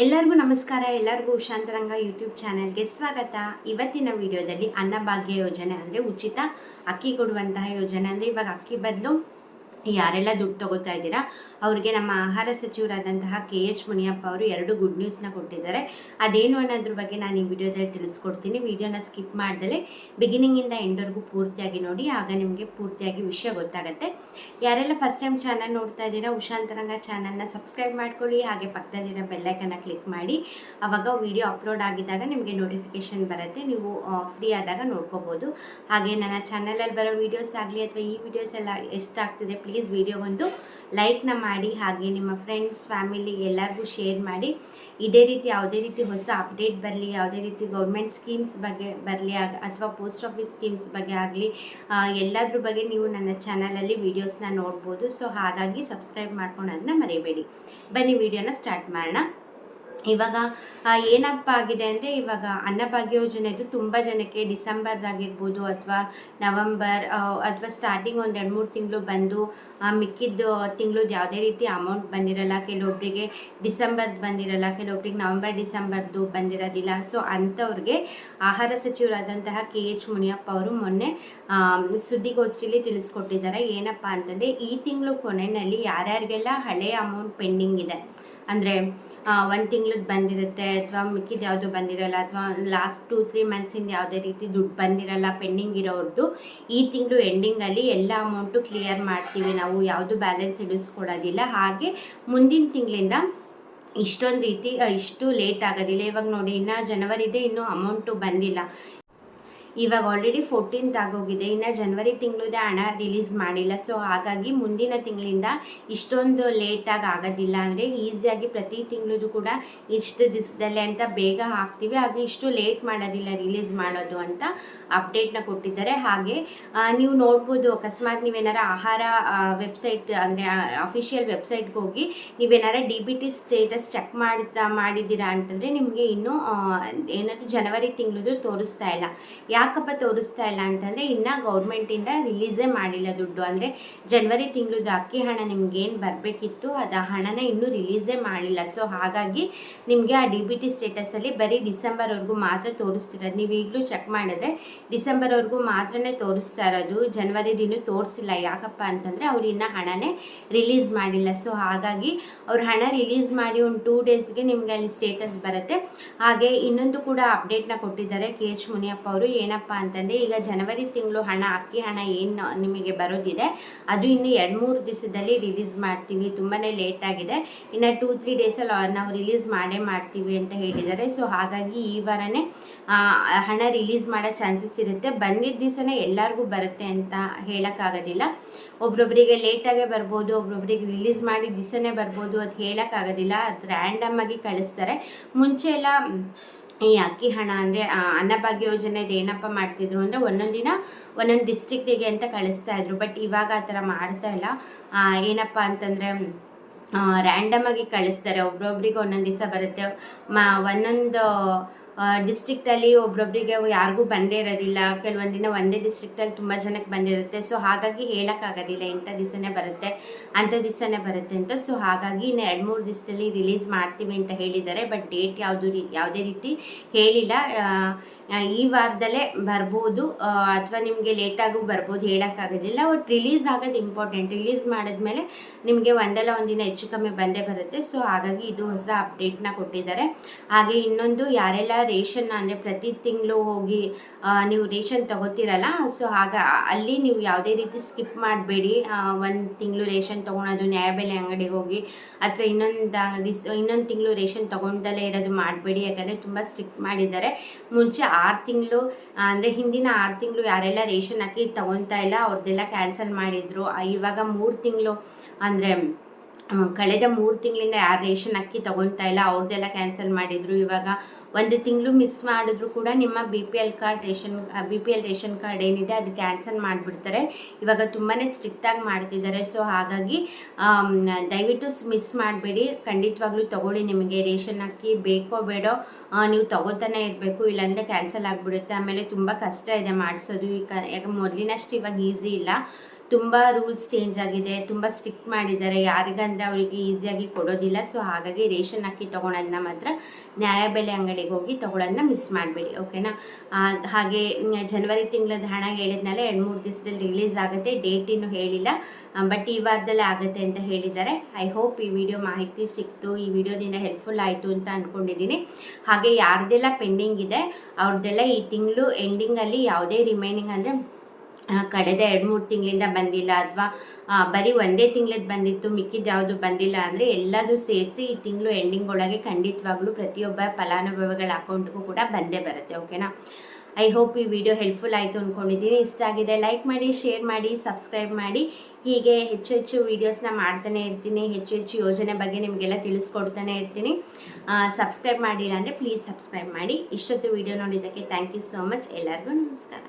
ಎಲ್ಲರಿಗೂ ನಮಸ್ಕಾರ, ಎಲ್ಲರಿಗೂ ಉಶಾಂತರಂಗ ಯೂಟ್ಯೂಬ್ ಚಾನೆಲ್ಗೆ ಸ್ವಾಗತ. ಇವತ್ತಿನ ವಿಡಿಯೋದಲ್ಲಿ ಅನ್ನಭಾಗ್ಯ ಯೋಜನೆ ಅಂದರೆ ಉಚಿತ ಅಕ್ಕಿ ಕೊಡುವಂತಹ ಯೋಜನೆ ಅಂದರೆ ಇವಾಗ ಅಕ್ಕಿ ಬದಲು ಯಾರೆಲ್ಲ ದುಡ್ಡು ತಗೋತಾ ಇದ್ದೀರಾ, ಅವ್ರಿಗೆ ನಮ್ಮ ಆಹಾರ ಸಚಿವರಾದಂತಹ ಕೆ ಎಚ್ ಮುನಿಯಪ್ಪ ಅವರು ಎರಡು ಗುಡ್ ನ್ಯೂಸ್ನ ಕೊಟ್ಟಿದ್ದಾರೆ. ಅದೇನು ಅನ್ನೋದ್ರ ಬಗ್ಗೆ ನಾನು ಈ ವಿಡಿಯೋದಲ್ಲಿ ತಿಳಿಸ್ಕೊಡ್ತೀನಿ. ವಿಡಿಯೋನ ಸ್ಕಿಪ್ ಮಾಡ್ದಲೆ ಬಿಗಿನಿಂಗಿಂದ ಎಂಡ್ವರೆಗೂ ಪೂರ್ತಿಯಾಗಿ ನೋಡಿ, ಆಗ ನಿಮಗೆ ಪೂರ್ತಿಯಾಗಿ ವಿಷಯ ಗೊತ್ತಾಗುತ್ತೆ. ಯಾರೆಲ್ಲ ಫಸ್ಟ್ ಟೈಮ್ ಚಾನಲ್ ನೋಡ್ತಾ ಇದ್ದೀರಾ ಉಷಾಂತರಂಗ ಚಾನಲ್ನ ಸಬ್ಸ್ಕ್ರೈಬ್ ಮಾಡ್ಕೊಳ್ಳಿ, ಹಾಗೆ ಪಕ್ಕದಲ್ಲಿರೋ ಬೆಲ್ಲೈಕನ್ನ ಕ್ಲಿಕ್ ಮಾಡಿ. ಅವಾಗ ವಿಡಿಯೋ ಅಪ್ಲೋಡ್ ಆಗಿದ್ದಾಗ ನಿಮಗೆ ನೋಟಿಫಿಕೇಶನ್ ಬರುತ್ತೆ, ನೀವು ಫ್ರೀ ಆದಾಗ ನೋಡ್ಕೋಬೋದು. ಹಾಗೆ ನನ್ನ ಚಾನಲಲ್ಲಿ ಬರೋ ವೀಡಿಯೋಸ್ ಆಗಲಿ ಅಥವಾ ಈ ವಿಡಿಯೋಸ್ ಎಲ್ಲ ಎಷ್ಟಾಗ್ತಿದೆ ಪ್ಲೀಸ್ ವಿಡಿಯೋ ಒಂದು ಲೈಕ್ನ ಮಾಡಿ, ಹಾಗೆ ನಿಮ್ಮ ಫ್ರೆಂಡ್ಸ್ ಫ್ಯಾಮಿಲಿ ಎಲ್ಲರಿಗೂ ಶೇರ್ ಮಾಡಿ. ಇದೇ ರೀತಿ ಯಾವುದೇ ರೀತಿ ಹೊಸ ಅಪ್ಡೇಟ್ ಬರಲಿ, ಯಾವುದೇ ರೀತಿ ಗೌರ್ಮೆಂಟ್ ಸ್ಕೀಮ್ಸ್ ಬಗ್ಗೆ ಬರಲಿ ಆಗ, ಅಥವಾ ಪೋಸ್ಟ್ ಆಫೀಸ್ ಸ್ಕೀಮ್ಸ್ ಬಗ್ಗೆ ಆಗಲಿ ಎಲ್ಲದ್ರ ಬಗ್ಗೆ ನೀವು ನನ್ನ ಚಾನಲಲ್ಲಿ ವೀಡಿಯೋಸ್ನ ನೋಡ್ಬೋದು. ಸೊ ಹಾಗಾಗಿ ಸಬ್ಸ್ಕ್ರೈಬ್ ಮಾಡ್ಕೊಳೋದನ್ನ ಮರೆಯಬೇಡಿ ಬನ್ನಿ ವಿಡಿಯೋನ ಸ್ಟಾರ್ಟ್ ಮಾಡೋಣ. ಇವಾಗ ಏನಪ್ಪ ಆಗಿದೆ ಅಂದರೆ ಇವಾಗ ಅನ್ನಭಾಗ್ಯ ಯೋಜನೆದು ತುಂಬ ಜನಕ್ಕೆ ಡಿಸೆಂಬರ್ದಾಗಿರ್ಬೋದು ಅಥವಾ ನವಂಬರ್ ಅಥವಾ ಸ್ಟಾರ್ಟಿಂಗ್ ಒಂದು ಎರಡು ಮೂರು ತಿಂಗಳು ಬಂದು ಮಿಕ್ಕಿದ್ದು ತಿಂಗಳದ್ದು ಯಾವುದೇ ರೀತಿ ಅಮೌಂಟ್ ಬಂದಿರಲ್ಲ. ಕೆಲವೊಬ್ಬರಿಗೆ ಡಿಸೆಂಬರ್ದು ಬಂದಿರಲ್ಲ, ಕೆಲವೊಬ್ರಿಗೆ ನವಂಬರ್, ಡಿಸೆಂಬರ್ದು ಬಂದಿರೋದಿಲ್ಲ. ಸೊ ಅಂಥವ್ರಿಗೆ ಆಹಾರ ಸಚಿವರಾದಂತಹ ಕೆ ಎಚ್ ಮುನಿಯಪ್ಪ ಅವರು ಮೊನ್ನೆ ಸುದ್ದಿಗೋಷ್ಠಿಯಲ್ಲಿ ತಿಳಿಸ್ಕೊಟ್ಟಿದ್ದಾರೆ. ಏನಪ್ಪ ಅಂತಂದರೆ ಈ ತಿಂಗಳು ಕೊನೆಯಲ್ಲಿ ಯಾರ್ಯಾರಿಗೆಲ್ಲ ಹಳೆಯ ಅಮೌಂಟ್ ಪೆಂಡಿಂಗ್ ಇದೆ ಅಂದರೆ ಒಂದು ತಿಂಗ್ಳದ್ದು ಬಂದಿರುತ್ತೆ ಅಥವಾ ಮಿಕ್ಕಿದ ಯಾವುದು ಬಂದಿರಲ್ಲ ಅಥವಾ ಲಾಸ್ಟ್ ಟೂ ತ್ರೀ ಮಂತ್ಸಿಂದ ಯಾವುದೇ ರೀತಿ ದುಡ್ಡು ಬಂದಿರಲ್ಲ ಪೆಂಡಿಂಗ್ ಇರೋರ್ದು, ಈ ತಿಂಗಳು ಎಂಡಿಂಗಲ್ಲಿ ಎಲ್ಲ ಅಮೌಂಟು ಕ್ಲಿಯರ್ ಮಾಡ್ತೀವಿ ನಾವು, ಯಾವುದು ಬ್ಯಾಲೆನ್ಸ್ ಇಡಿಸ್ಕೊಡೋದಿಲ್ಲ ಹಾಗೆ ಮುಂದಿನ ತಿಂಗಳಿಂದ ಇಷ್ಟೊಂದು ರೀತಿ ಇಷ್ಟು ಲೇಟ್ ಆಗೋದಿಲ್ಲ. ಇವಾಗ ನೋಡಿ ಇನ್ನು ಜನವರಿದೆ ಇನ್ನೂ ಅಮೌಂಟು ಬಂದಿಲ್ಲ. ಇವಾಗ ಆಲ್ರೆಡಿ ಫೋರ್ಟೀನ್ತ್ ಆಗೋಗಿದೆ. ಇನ್ನು ಜನವರಿ ತಿಂಗಳದ ಹಣ ರಿಲೀಸ್ ಮಾಡಿಲ್ಲ. ಸೊ ಹಾಗಾಗಿ ಮುಂದಿನ ತಿಂಗಳಿಂದ ಇಷ್ಟೊಂದು ಲೇಟಾಗಿ ಆಗೋದಿಲ್ಲ. ಅಂದರೆ ಈಸಿಯಾಗಿ ಪ್ರತಿ ತಿಂಗಳದು ಕೂಡ ಇಷ್ಟು ದಿವಸದಲ್ಲೇ ಅಂತ ಬೇಗ ಹಾಕ್ತೀವಿ. ಹಾಗೆ ಇಷ್ಟು ಲೇಟ್ ಮಾಡೋದಿಲ್ಲ ರಿಲೀಸ್ ಮಾಡೋದು ಅಂತ ಅಪ್ಡೇಟ್ನ ಕೊಟ್ಟಿದ್ದಾರೆ. ಹಾಗೆ ನೀವು ನೋಡ್ಬೋದು, ಅಕಸ್ಮಾತ್ ನೀವೇನಾರ ಆಹಾರ ವೆಬ್ಸೈಟ್ ಅಂದರೆ ಅಫಿಷಿಯಲ್ ವೆಬ್ಸೈಟ್ಗೆ ಹೋಗಿ ನೀವೇನಾರ D B T status check ಮಾಡ್ತಾ, ಮಾಡಿದ್ದೀರಾ ಅಂತಂದರೆ ನಿಮಗೆ ಇನ್ನೂ ಏನಾದರೂ ಏನದು ಜನವರಿ ತಿಂಗಳದು ತೋರಿಸ್ತಾ ಇಲ್ಲ. ಯಾಕಪ್ಪ ತೋರಿಸ್ತಾ ಇಲ್ಲ ಅಂತಂದರೆ ಇನ್ನೂ ಗೌರ್ಮೆಂಟಿಂದ ರಿಲೀಸೇ ಮಾಡಿಲ್ಲ ದುಡ್ಡು. ಅಂದರೆ ಜನ್ವರಿ ತಿಂಗಳದ್ದು ಅಕ್ಕಿ ಹಣ ನಿಮ್ಗೆ ಏನು ಬರಬೇಕಿತ್ತು, ಅದು ಆ ಹಣನ ಇನ್ನೂ ರಿಲೀಸೇ ಮಾಡಿಲ್ಲ. ಸೊ ಹಾಗಾಗಿ ನಿಮಗೆ ಆ ಡಿ ಬಿ ಟಿ ಸ್ಟೇಟಸಲ್ಲಿ ಬರೀ ಡಿಸೆಂಬರ್ವರೆಗೂ ಮಾತ್ರ ತೋರಿಸ್ತಿರೋದು. ನೀವು ಈಗಲೂ ಚೆಕ್ ಮಾಡಿದ್ರೆ ಡಿಸೆಂಬರ್ವರೆಗೂ ಮಾತ್ರನೇ ತೋರಿಸ್ತಾ ಇರೋದು. ಜನವರಿದಿನ್ನೂ ತೋರಿಸಿಲ್ಲ. ಯಾಕಪ್ಪ ಅಂತಂದರೆ ಅವ್ರು ಇನ್ನೂ ಹಣನೇ ರಿಲೀಸ್ ಮಾಡಿಲ್ಲ. ಸೊ ಹಾಗಾಗಿ ಅವ್ರು ಹಣ ರಿಲೀಸ್ ಮಾಡಿ ಒಂದು ಟೂ ಡೇಸ್ಗೆ ನಿಮಗೆ ಅಲ್ಲಿ ಸ್ಟೇಟಸ್ ಬರುತ್ತೆ. ಹಾಗೆ ಇನ್ನೊಂದು ಕೂಡ ಅಪ್ಡೇಟ್ನ ಕೊಟ್ಟಿದ್ದಾರೆ ಕೆ ಎಚ್ ಮುನಿಯಪ್ಪ ಅವರು. ಏನಪ್ಪ ಅಂತಂದರೆ, ಈಗ ಜನವರಿ ತಿಂಗಳು ಹಣ, ಅಕ್ಕಿ ಹಣ ಏನು ನಿಮಗೆ ಬರೋದಿದೆ, ಅದು ಇನ್ನು ಎರಡು ಮೂರು ದಿವಸದಲ್ಲಿ ರಿಲೀಸ್ ಮಾಡ್ತೀವಿ. ತುಂಬಾ ಲೇಟ್ ಆಗಿದೆ. ಇನ್ನು ಟೂ ತ್ರೀ ಡೇಸಲ್ಲಿ ನಾವು ರಿಲೀಸ್ ಮಾಡೇ ಮಾಡ್ತೀವಿ ಅಂತ ಹೇಳಿದ್ದಾರೆ. ಸೊ ಹಾಗಾಗಿ ಈ ವಾರನೇ ಹಣ ರಿಲೀಸ್ ಮಾಡೋ ಚಾನ್ಸಸ್ ಇರುತ್ತೆ. ಬಂದಿದ್ದ ದಿವಸನೇ ಎಲ್ಲರಿಗೂ ಬರುತ್ತೆ ಅಂತ ಹೇಳೋಕ್ಕಾಗೋದಿಲ್ಲ. ಒಬ್ಬೊಬ್ಬರಿಗೆ ಲೇಟಾಗೇ ಬರ್ಬೋದು, ಒಬ್ರೊಬ್ರಿಗೆ ರಿಲೀಸ್ ಮಾಡಿ ದಿವಸನೇ ಬರ್ಬೋದು ಅದು ಹೇಳೋಕ್ಕಾಗೋದಿಲ್ಲ. ಅದು ರ್ಯಾಂಡಮ್ ಆಗಿ ಕಳಿಸ್ತಾರೆ. ಮುಂಚೆ ಎಲ್ಲ ಈ ಅಕ್ಕಿ ಹಣ ಅಂದರೆ ಅನ್ನಭಾಗ್ಯ ಯೋಜನೆದು ಏನಪ್ಪ ಮಾಡ್ತಿದ್ರು ಅಂದರೆ ಒಂದೊಂದು ದಿನ ಒಂದೊಂದು ಡಿಸ್ಟ್ರಿಕ್ಟಿಗೆ ಅಂತ ಕಳಿಸ್ತಾ ಇದ್ರು. ಬಟ್ ಇವಾಗ ಆ ಥರ ಮಾಡ್ತಾ ಇಲ್ಲ. ಏನಪ್ಪ ಅಂತಂದರೆ ರ್ಯಾಂಡಮ್ ಆಗಿ ಕಳಿಸ್ತಾರೆ. ಒಬ್ರೊಬ್ರಿಗೆ ಒಂದೊಂದು ದಿವಸ ಬರುತ್ತೆ. ಮ, ಒಂದೊಂದು ಡಿಸ್ಟ್ರಿಕ್ಟಲ್ಲಿ ಒಬ್ರೊಬ್ರಿಗೆ ಯಾರಿಗೂ ಬಂದೇ ಇರೋದಿಲ್ಲ. ಕೆಲವೊಂದು ದಿನ ಒಂದೇ ಡಿಸ್ಟ್ರಿಕ್ಟಲ್ಲಿ ತುಂಬ ಜನಕ್ಕೆ ಬಂದಿರುತ್ತೆ. ಸೊ ಹಾಗಾಗಿ ಹೇಳೋಕ್ಕಾಗೋದಿಲ್ಲ ಇಂಥ ದಿವಸನೇ ಬರುತ್ತೆ, ಅಂಥ ದಿವಸನೇ ಬರುತ್ತೆ ಅಂತ. ಸೊ ಹಾಗಾಗಿ ಇನ್ನು ಎರಡು ಮೂರು ದಿವಸದಲ್ಲಿ ರಿಲೀಸ್ ಮಾಡ್ತೀವಿ ಅಂತ ಹೇಳಿದ್ದಾರೆ. ಬಟ್ ಡೇಟ್ ಯಾವುದು ರೀ, ಯಾವುದೇ ರೀತಿ ಹೇಳಿಲ್ಲ. ಈ ವಾರದಲ್ಲೇ ಬರ್ಬೋದು. ಅಥವಾ ನಿಮಗೆ ಲೇಟಾಗೂ ಬರ್ಬೋದು. ಹೇಳೋಕ್ಕಾಗೋದಿಲ್ಲ ಒಟ್ಟು ರಿಲೀಸ್ ಆಗೋದು ಇಂಪಾರ್ಟೆಂಟ್ ರಿಲೀಸ್ ಮಾಡಿದ್ಮೇಲೆ ನಿಮಗೆ ಒಂದಲ್ಲ ಒಂದಿನ ಹೆಚ್ಚು ಕಮ್ಮಿ ಬಂದೇ ಬರುತ್ತೆ. ಸೊ ಹಾಗಾಗಿ ಇದು ಹೊಸ ಅಪ್ಡೇಟ್ನ ಕೊಟ್ಟಿದ್ದಾರೆ. ಹಾಗೆ ಇನ್ನೊಂದು ಯಾರೆಲ್ಲ ರೇಷನ್ ಅಂದರೆ ಪ್ರತಿ ತಿಂಗಳು ಹೋಗಿ ನೀವು ರೇಷನ್ ತಗೋತೀರಲ್ಲ ಸೊ ಆಗ ಅಲ್ಲಿ ನೀವು ಯಾವುದೇ ರೀತಿ ಸ್ಕಿಪ್ ಮಾಡಬೇಡಿ. ಒಂದು ತಿಂಗಳು ರೇಷನ್ ತೊಗೊಳೋದು ನ್ಯಾಯಬೆಲೆ ಅಂಗಡಿಗೆ ಹೋಗಿ, ಅಥವಾ ಇನ್ನೊಂದು ದಿಸ್, ಇನ್ನೊಂದು ತಿಂಗಳು ರೇಷನ್ ತೊಗೊಂಡಲ್ಲೇ ಇರೋದು ಮಾಡಬೇಡಿ. ಯಾಕಂದರೆ ತುಂಬ ಸ್ಟ್ರಿಕ್ಟ್ ಮಾಡಿದ್ದಾರೆ. ಮುಂಚೆ ಆರು ತಿಂಗಳು, ಅಂದರೆ ಹಿಂದಿನ ಆರು ತಿಂಗಳು ಯಾರೆಲ್ಲ ರೇಷನ್ ಹಾಕಿ ತೊಗೊತಾ ಇಲ್ಲ ಅವ್ರದ್ದೆಲ್ಲ ಕ್ಯಾನ್ಸಲ್ ಮಾಡಿದರು. ಇವಾಗ ಮೂರು ತಿಂಗಳು ಅಂದರೆ ಕಳೆದ ಮೂರು ತಿಂಗಳಿಂದ ಯಾರು ರೇಷನ್ ಅಕ್ಕಿ ತೊಗೊತಾ ಇಲ್ಲ ಅವ್ರದ್ದೆಲ್ಲ ಕ್ಯಾನ್ಸಲ್ ಮಾಡಿದರು. ಇವಾಗ ಒಂದು ತಿಂಗಳು ಮಿಸ್ ಮಾಡಿದ್ರು ಕೂಡ ನಿಮ್ಮ B P L card ration B P L ration card ಏನಿದೆ ಅದು ಕ್ಯಾನ್ಸಲ್ ಮಾಡಿಬಿಡ್ತಾರೆ. ಇವಾಗ ತುಂಬಾ ಸ್ಟ್ರಿಕ್ಟಾಗಿ ಮಾಡ್ತಿದ್ದಾರೆ. ಸೊ ಹಾಗಾಗಿ ದಯವಿಟ್ಟು ಮಿಸ್ ಮಾಡಬೇಡಿ. ಖಂಡಿತವಾಗ್ಲೂ ತಗೊಳ್ಳಿ ನಿಮಗೆ ರೇಷನ್ ಅಕ್ಕಿ, ಬೇಕೋ ಬೇಡೋ ನೀವು ತೊಗೋತಾನೆ ಇರಬೇಕು. ಇಲ್ಲಾಂದರೆ ಕ್ಯಾನ್ಸಲ್ ಆಗಿಬಿಡುತ್ತೆ. ಆಮೇಲೆ ತುಂಬ ಕಷ್ಟ ಇದೆ ಮಾಡಿಸೋದು. ಈಗ ಯಾಕೆ ಮೊದಲಿನಷ್ಟು ಇವಾಗ ಈಸಿ ಇಲ್ಲ. ತುಂಬ ರೂಲ್ಸ್ ಚೇಂಜ್ ಆಗಿದೆ, ತುಂಬ ಸ್ಟ್ರಿಕ್ಟ್ ಮಾಡಿದ್ದಾರೆ. ಯಾರಿಗಂದ್ರೆ ಅವರಿಗೆ ಈಸಿಯಾಗಿ ಕೊಡೋದಿಲ್ಲ. ಸೊ ಹಾಗಾಗಿ ರೇಷನ್ ಅಕ್ಕಿ ತೊಗೊಳೋದನ್ನ ಮಾತ್ರ ನ್ಯಾಯಬೆಲೆ ಅಂಗಡಿಗೆ ಹೋಗಿ ತೊಗೊಳೋದನ್ನ ಮಿಸ್ ಮಾಡಬೇಡಿ ಓಕೆನಾ ಹಾಗೆ ಜನವರಿ ತಿಂಗಳದ ಹಣ ಹೇಳಿದ್ನಲ್ಲ, ಎರಡು ಮೂರು ದಿವಸದಲ್ಲಿ ರಿಲೀಸ್ ಆಗುತ್ತೆ. ಡೇಟ್ ಇನ್ನು ಹೇಳಿಲ್ಲ. ಬಟ್ ಈ ವಾರದಲ್ಲೇ ಆಗುತ್ತೆ ಅಂತ ಹೇಳಿದ್ದಾರೆ. ಐ ಹೋಪ್ ಈ ವಿಡಿಯೋ ಮಾಹಿತಿ ಸಿಕ್ತು. ಈ ವಿಡಿಯೋದಿಂದ ಹೆಲ್ಪ್ಫುಲ್ ಆಯಿತು ಅಂತ ಅಂದ್ಕೊಂಡಿದ್ದೀನಿ ಹಾಗೆ ಯಾರ್ದೆಲ್ಲ ಪೆಂಡಿಂಗ್ ಇದೆ ಅವ್ರದ್ದೆಲ್ಲ ಈ ತಿಂಗಳು ಎಂಡಿಂಗಲ್ಲಿ ಯಾವುದೇ ರಿಮೈನಿಂಗ್ ಅಂದರೆ ಕಳೆದ ಎರಡು ಮೂರು ತಿಂಗಳಿಂದ ಬಂದಿಲ್ಲ ಅಥವಾ ಬರೀ ಒಂದೇ ತಿಂಗಳದ್ದು ಬಂದಿತ್ತು ಮಿಕ್ಕಿದ್ದು ಯಾವುದು ಬಂದಿಲ್ಲ ಅಂದರೆ ಎಲ್ಲದೂ ಸೇರಿಸಿ ಈ ತಿಂಗಳು ಎಂಡಿಂಗ್ ಒಳಗೆ ಖಂಡಿತವಾಗ್ಲೂ ಪ್ರತಿಯೊಬ್ಬ ಫಲಾನುಭವಿಗಳ ಅಕೌಂಟ್ಗೂ ಕೂಡ ಬಂದೇ ಬರುತ್ತೆ ಓಕೆನಾ ಐ ಹೋಪ್ ಈ ವಿಡಿಯೋ ಹೆಲ್ಪ್ಫುಲ್ ಆಯಿತು ಅಂದ್ಕೊಂಡಿದ್ದೀನಿ ಇಷ್ಟ ಆಗಿದೆ ಲೈಕ್ ಮಾಡಿ ಶೇರ್ ಮಾಡಿ ಸಬ್ಸ್ಕ್ರೈಬ್ ಮಾಡಿ. ಹೀಗೆ ಹೆಚ್ಚು ಹೆಚ್ಚು ವೀಡಿಯೋಸ್ನ ಮಾಡ್ತಾನೆ ಇರ್ತೀನಿ, ಹೆಚ್ಚು ಹೆಚ್ಚು ಯೋಜನೆ ಬಗ್ಗೆ ನಿಮಗೆಲ್ಲ ತಿಳಿಸ್ಕೊಡ್ತಾನೆ ಇರ್ತೀನಿ. ಸಬ್ಸ್ಕ್ರೈಬ್ ಮಾಡಿಲ್ಲ ಅಂದರೆ ಪ್ಲೀಸ್ ಸಬ್ಸ್ಕ್ರೈಬ್ ಮಾಡಿ. ಇಷ್ಟೊತ್ತು ವಿಡಿಯೋ ನೋಡಿದ್ದಕ್ಕೆ ಥ್ಯಾಂಕ್ ಯು ಸೋ ಮಚ್ ಎಲ್ಲರಿಗೂ ನಮಸ್ಕಾರ.